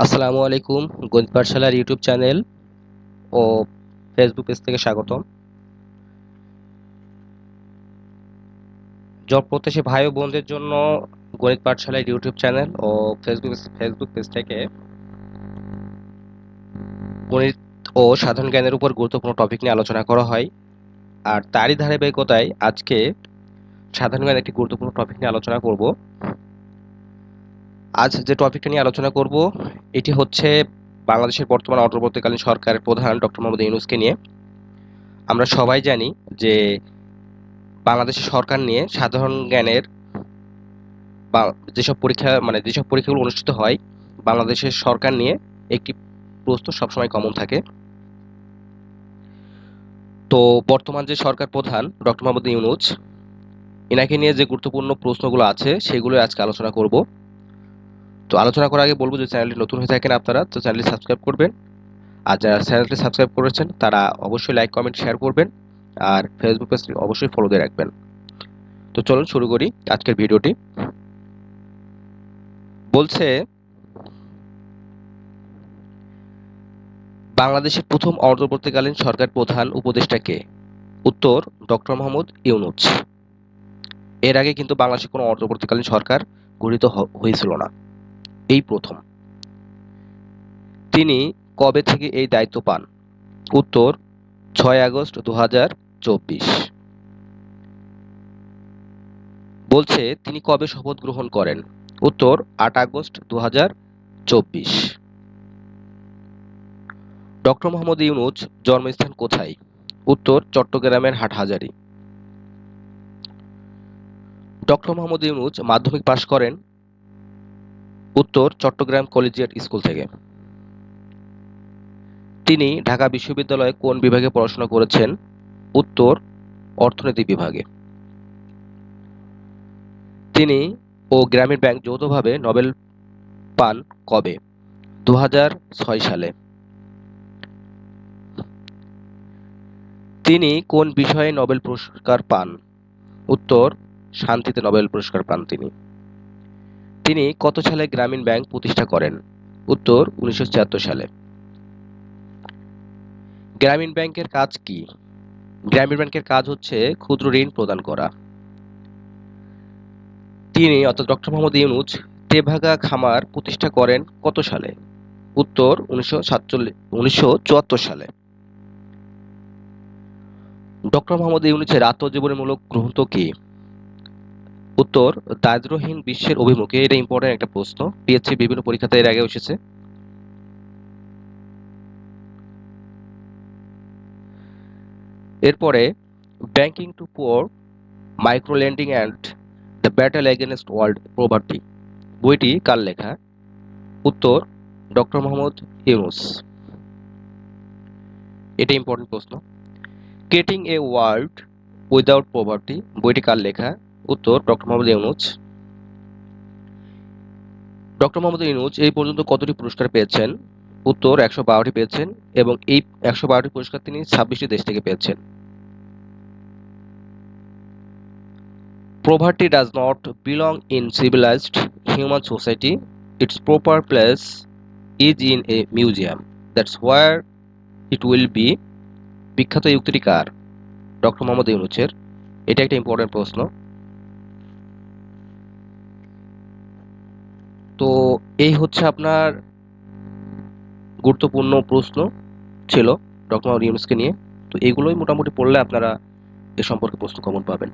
আসসালামু আলাইকুম, গণিত পাঠশালার ইউটিউব চ্যানেল ও ফেসবুক পেজ থেকে স্বাগতম। জব ভাই ও বোনদের জন্য গণিত পাঠশালার ইউটিউব চ্যানেল ও ফেসবুক ফেসবুক পেজ থেকে গণিত ও সাধারণ জ্ঞানের উপর গুরুত্বপূর্ণ টপিক নিয়ে আলোচনা করা হয়। আর তারই ধারাবাহিকতায় আজকে সাধারণ জ্ঞানের একটি গুরুত্বপূর্ণ টপিক নিয়ে আলোচনা করব। আজ যে টপিকটা নিয়ে আলোচনা করব, এটি হচ্ছে বাংলাদেশের বর্তমান অন্তর্বর্তীকালীন সরকারের প্রধান ডক্টর মোহাম্মদ ইউনুসকে নিয়ে। আমরা সবাই জানি যে বাংলাদেশের সরকার নিয়ে সাধারণ জ্ঞানের বা যেসব পরীক্ষা মানে যেসব পরীক্ষাগুলো অনুষ্ঠিত হয়, বাংলাদেশের সরকার নিয়ে একটি প্রশ্ন সবসময় কমন থাকে। তো বর্তমান যে সরকার প্রধান ডক্টর মোহাম্মদ ইউনুস, এনাকে নিয়ে যে গুরুত্বপূর্ণ প্রশ্নগুলো আছে সেগুলো আজকে আলোচনা করব। তো আলোচনা করার আগে বলব যে চ্যানেলটি নতুন হয়ে থাকেন আপনারা, তো চ্যানেলটি সাবস্ক্রাইব করবেন। আর যারা চ্যানেলটি সাবস্ক্রাইব করেছেন, তারা অবশ্যই লাইক, কমেন্ট, শেয়ার করবেন। আর ফেসবুক পেজটি অবশ্যই ফলো দিয়ে রাখবেন। তো চলুন শুরু করি আজকের ভিডিওটি। বলছে বাংলাদেশের প্রথম অন্তর্বর্তীকালীন সরকার প্রধান উপদেষ্টা কে? উত্তর, ডক্টর মোহাম্মদ ইউনুস। এর আগে কিন্তু বাংলাদেশে কোনো অন্তর্বর্তীকালীন সরকার গঠিত হয়েছিল না। এই প্রথম। তিনি কবে থেকে এই দায়িত্ব পান? উত্তর, ছয় আগস্ট দু হাজার চব্বিশ। বলছে, তিনি কবে শপথ গ্রহণ করেন? উত্তর, আট আগস্ট দু হাজার চব্বিশ। ডক্টর মোহাম্মদ ইউনুস জন্মস্থান কোথায়? উত্তর, চট্টগ্রামের হাটহাজারী। ডক্টর মোহাম্মদ ইউনুস মাধ্যমিক পাশ করেন উত্তর চট্টগ্রাম কলেজিয়েট স্কুল থেকে। তিনি ঢাকা বিশ্ববিদ্যালয়ে কোন বিভাগে পড়াশোনা করেছেন? উত্তর, অর্থনীতি বিভাগে। তিনি ও গ্রামীণ ব্যাংক যৌথভাবে নোবেল পান কবে? দু হাজার ছয় সালে। তিনি কোন বিষয়ে নোবেল পুরস্কার পান? উত্তর, শান্তিতে নোবেল পুরস্কার পান তিনি। তিনি কত সালে গ্রামীণ ব্যাংক প্রতিষ্ঠা করেন? উত্তর, উনিশশো ছিয়াত্তর সালে। গ্রামীণ ব্যাংকের কাজ কি? গ্রামীণ ব্যাংকের কাজ হচ্ছে ক্ষুদ্র ঋণ প্রদান করা। তিনি অর্থাৎ ডক্টর মোহাম্মদ ইউনুস তেভাগা খামার প্রতিষ্ঠা করেন কত সালে? উত্তর, উনিশশো উনিশশো সালে। ডক্টর মোহাম্মদ ইউনুসের আত্মজীবনীমূলক গ্রন্থ কি? উত্তর দারিদ্রহীন বিশ্বের অভিমুখে, এটা ইম্পর্টেন্ট একটা প্রশ্ন। পিএসসি বিভিন্ন পরীক্ষাতে এর আগে এসেছে। এরপরে banking to poor micro lending and the battle against world poverty বইটি কার লেখা? উত্তর, ডক্টর মোহাম্মদ ইউনুস। এটা ইম্পর্টেন্ট প্রশ্ন। Creating a world without poverty বইটি কার লেখা? উত্তর, ডক্টর মোহাম্মদ ইউনুস ডক্টর মোহাম্মদ ইউনুস, এই পর্যন্ত কতটি পুরস্কার পেয়েছেন উত্তর, একশো বারোটি পেয়েছেন এবং এই একশো বারোটি পুরস্কার তিনি ছাব্বিশটি দেশ থেকে পেয়েছেন Poverty does not belong in civilized human society. Its proper place is in a museum. That's where it will be. বিখ্যাত ইউক্তিটি কার ডক্টর মোহাম্মদ ইউনুসের এটা একটা ইম্পর্টেন্ট প্রশ্ন এই হচ্ছে আপনার গুরুত্বপূর্ণ প্রশ্ন ছিল ডক্টর ইউনুসকে নিয়ে। তো এগুলোই মোটামুটি পড়লে আপনারা এ সম্পর্কে প্রশ্ন কমন পাবেন।